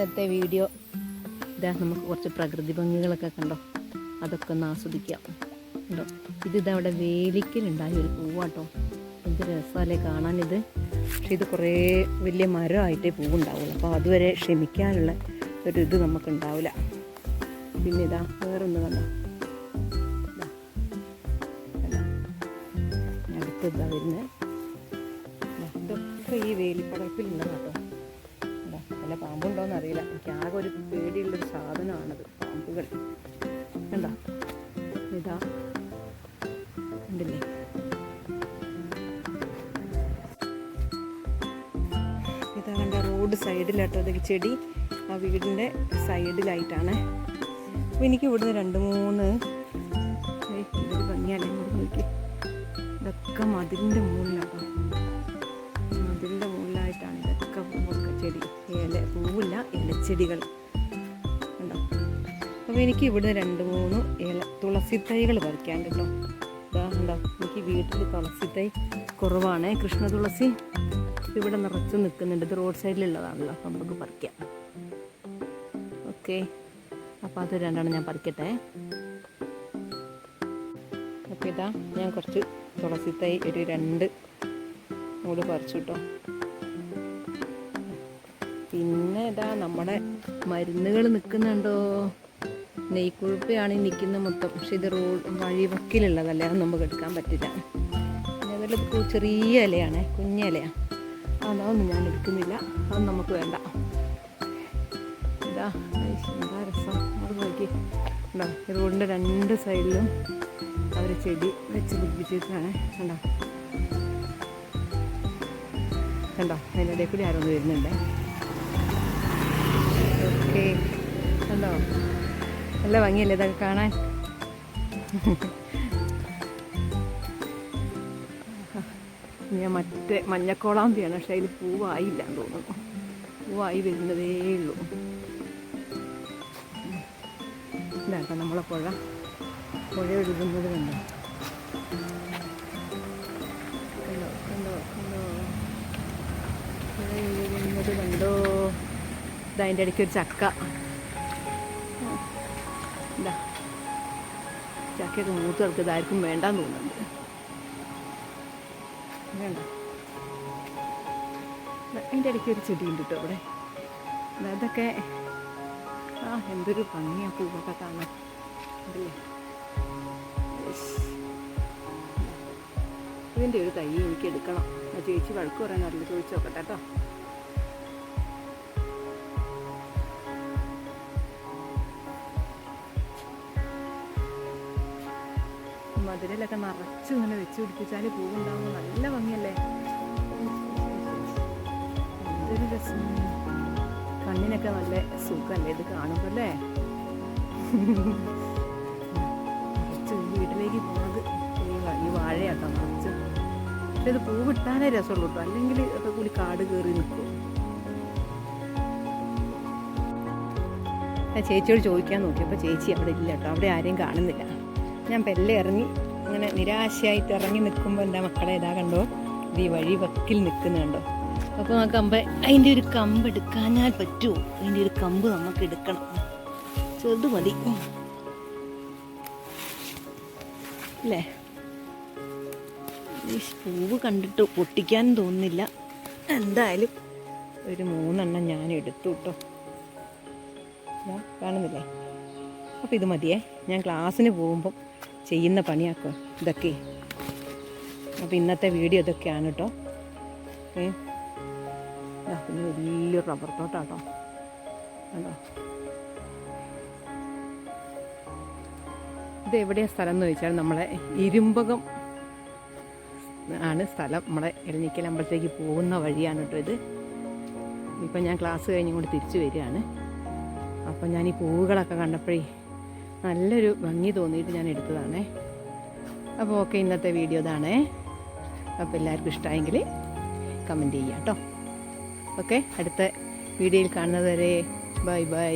ഇന്നത്തെ വീഡിയോ. ഇതാ നമുക്ക് കുറച്ച് പ്രകൃതി ഭംഗികളൊക്കെ കണ്ടോ? അതൊക്കെ ഒന്ന് ആസ്വദിക്കാം. കണ്ടോ? ഇതിതാ അവിടെ വേലിക്കലുണ്ടായ ഒരു പൂവാട്ടോ. എന്ത് രസമല്ലേ കാണാനിത് പക്ഷെ ഇത് കുറേ വലിയ മരമായിട്ടേ പൂവുണ്ടാവുള്ളൂ. അപ്പോൾ അതുവരെ ക്ഷമിക്കാനുള്ള ഒരു ഇത് നമുക്കുണ്ടാവില്ല. പിന്നെ ഇതാ വേറൊന്ന് കണ്ടോ? ഇതാ. കണ്ടോ? അടുത്ത് ഇതാ വരുന്നത്. ഇതൊക്കെ ഈ എന്താ വല്ല പാമ്പുണ്ടോയെന്ന് അറിയില്ല. എനിക്ക് ആകെ ഒരു പേടിയുള്ളൊരു സാധനമാണത് പാമ്പുകൾ. കണ്ടോ? ഇതാ. ഉണ്ടല്ലേ ഇതാ കണ്ട റോഡ് സൈഡിലാട്ടോ അതൊക്കെ ചെടി. ആ വീടിന്റെ സൈഡിലായിട്ടാണ്. അപ്പോൾ എനിക്ക് ഇവിടുന്ന് രണ്ട് മൂന്ന് ഇതൊരു ഭംഗിയല്ലേ ഇങ്ങോട്ട് നോക്കി ഇതൊക്കെ മതിലിന്റെ മുകളിലാട്ടോ. മതിലിന്റെ മുകളിലായിട്ടാണ് ഇതൊക്കെ ചെടി. പൂവില്ല ഇലച്ചെടികൾ ഉണ്ടോ അപ്പോൾ എനിക്ക് ഇവിടെ രണ്ട് മൂന്ന് ഇല തുളസി തൈകൾ പറിക്കാൻ കേട്ടോ. ഉണ്ടോ എനിക്ക് വീട്ടിൽ തുളസി തൈ കുറവാണ്. കൃഷ്ണ തുളസി ഇവിടെ നിറച്ച് നിൽക്കുന്നുണ്ട്. ഇത് റോഡ് സൈഡിലുള്ളതാണല്ലോ. അപ്പം നമുക്ക് പറിക്കാം. ഓക്കെ അപ്പോൾ അത് രണ്ടെണ്ണം ഞാൻ പറിക്കട്ടെ. അപ്പോൾ ഇതാ ഞാൻ കുറച്ച് തുളസി തൈ ഒരു രണ്ട് മൂട് പറിച്ചു കേട്ടോ. ഇതാ നമ്മുടെ മരുന്നുകൾ നിൽക്കുന്നുണ്ടോ? നെയ്ക്കുഴുപ്പയാണ് നിൽക്കുന്ന മൊത്തം. പക്ഷെ ഇത് റോഡ് വഴിവക്കിലുള്ളതല്ലേ അത് നമുക്ക് എടുക്കാൻ പറ്റില്ല. അതുപോലെ ചെറിയ ഇലയാണ് കുഞ്ഞ ഇലയാണ് അതൊന്നും ഞാൻ എടുക്കുന്നില്ല. അത് നമുക്ക് വേണ്ട. എന്താ രസം? അത് നോക്കി. ഉണ്ടോ റോഡിന്റെ രണ്ട് സൈഡിലും അവർ ചെടി വെച്ച് പിടിപ്പിച്ചിട്ടാണ് കണ്ടോ? കണ്ടോ? അതിന്റെ ഇടയിൽ കൂടി ആരോന്ന് വരുന്നുണ്ട്. ഓക്കെ നല്ല ഭംഗിയല്ലേ ഇതൊക്കെ കാണാൻ? ഞാൻ മറ്റേ മഞ്ഞക്കോളാമ്പിയാണ് പക്ഷേ അതിൽ പൂവായില്ല എന്ന് തോന്നുന്നു. പൂവായി വരുന്നതേ ഉള്ളൂ. ഇതാട്ടോ നമ്മളെ പുഴ. പുഴ ഒഴുകുന്നത് കണ്ടോ? കണ്ടോ കണ്ടോ കണ്ടോ? പുഴ ഒഴുകുന്നത് കണ്ടോ? അതിന്റെ ഇടയ്ക്ക് ഒരു ചക്ക. എന്താ ചക്കയൊക്കെ മൂത്ത് കിടക്കുക ഇതായിരിക്കും വേണ്ടാന്ന് തോന്നുന്നുണ്ട്. വേണ്ട. അതിന്റെ ഇടയ്ക്ക് ഒരു ചെടിയുണ്ട് കേട്ടോ ഇവിടെ അതൊക്കെ ആ എന്തൊരു ഭംഗിയാണ് പൂവൊക്കെ കാണാൻ. ഇഷ്. ഇതിന്റെ ഒരു തൈ എനിക്ക് എടുക്കണം. ആ ചേച്ചി വഴക്ക് പറയാൻ അറിയില്ല ചോദിച്ചു നോക്കട്ടെ കേട്ടോ മധുരയിലൊക്കെ നിറച്ച് ഇങ്ങനെ വെച്ച് പിടിപ്പിച്ചാൽ പൂവുണ്ടാവും നല്ല ഭംഗിയല്ലേ? എന്തൊരു രസം. കണ്ണിനൊക്കെ നല്ല സുഖമല്ലേ ഇത് കാണുമ്പോൾ അല്ലേ വീട്ടിലേക്ക് പോകുന്നത് ഈ വാഴയൊക്കെ നിറച്ച്. പക്ഷെ ഇത് പൂ വിട്ടാനേ രസമുള്ളൂ കേട്ടോ. അല്ലെങ്കിൽ ഒക്കെ കൂടി കാട് കയറി നിൽക്കും ഞാൻ ചേച്ചിയോട് ചോദിക്കാൻ നോക്കിയപ്പോൾ ചേച്ചി അവിടെ ഇല്ല കേട്ടോ. അവിടെ ആരെയും കാണുന്നില്ല. ഞാൻ പെല്ലെ ഇറങ്ങി അങ്ങനെ നിരാശയായിട്ട് ഇറങ്ങി നിൽക്കുമ്പോൾ എന്റെ മക്കളെ ഇതാ കണ്ടോ? ഇത് ഈ വഴി വക്കിൽ നിൽക്കുന്നുണ്ടോ അപ്പോൾ ആ കമ്പ് അതിന്റെ ഒരു കമ്പ് എടുക്കാഞ്ഞാൽ പറ്റുമോ അതിന്റെ ഒരു കമ്പ് നമുക്ക് എടുക്കണം. ചെറുത് മതി. അല്ലേ? ഈ പൂവ് കണ്ടിട്ട് പൊട്ടിക്കാൻ തോന്നുന്നില്ല. എന്തായാലും ഒരു മൂന്നെണ്ണം ഞാൻ എടുത്തു കേട്ടോ കാണുന്നില്ലേ? അപ്പോൾ ഇത് മതിയേ. ഞാൻ ക്ലാസ്സിന് പോകുമ്പം ചെയ്യുന്ന പണിയാക്കും? ഇതൊക്കെ. അപ്പോൾ ഇന്നത്തെ വീഡിയോ ഇതൊക്കെയാണ് കേട്ടോ ഏ? പിന്നെ വലിയൊരു റബ്ബർ തോട്ടാട്ടോ. കണ്ടോ? ഇത് എവിടെയാണ് സ്ഥലം എന്ന് ചോദിച്ചാൽ നമ്മളെ ഇരുമ്പകം ആണ് സ്ഥലം. നമ്മളെ എലഞ്ഞിക്കൽ അമ്പലത്തേക്ക് പോകുന്ന വഴിയാണ് കേട്ടോ ഇത്. ഇപ്പം ഞാൻ ക്ലാസ് കഴിഞ്ഞുകൊണ്ട് തിരിച്ചു വരികയാണ്. അപ്പം ഞാൻ ഈ പൂവുകളൊക്കെ കണ്ടപ്പോഴേ നല്ലൊരു ഭംഗി തോന്നിയിട്ട് ഞാൻ എടുത്തതാണേ. അപ്പോൾ ഓക്കെ ഇന്നത്തെ വീഡിയോ ഇതാണേ. അപ്പോൾ എല്ലാവർക്കും ഇഷ്ടമായെങ്കിൽ കമന്റ് ചെയ്യാം കേട്ടോ. ഓക്കെ അടുത്ത വീഡിയോയിൽ കാണുന്നതുവരെ ബൈ ബൈ.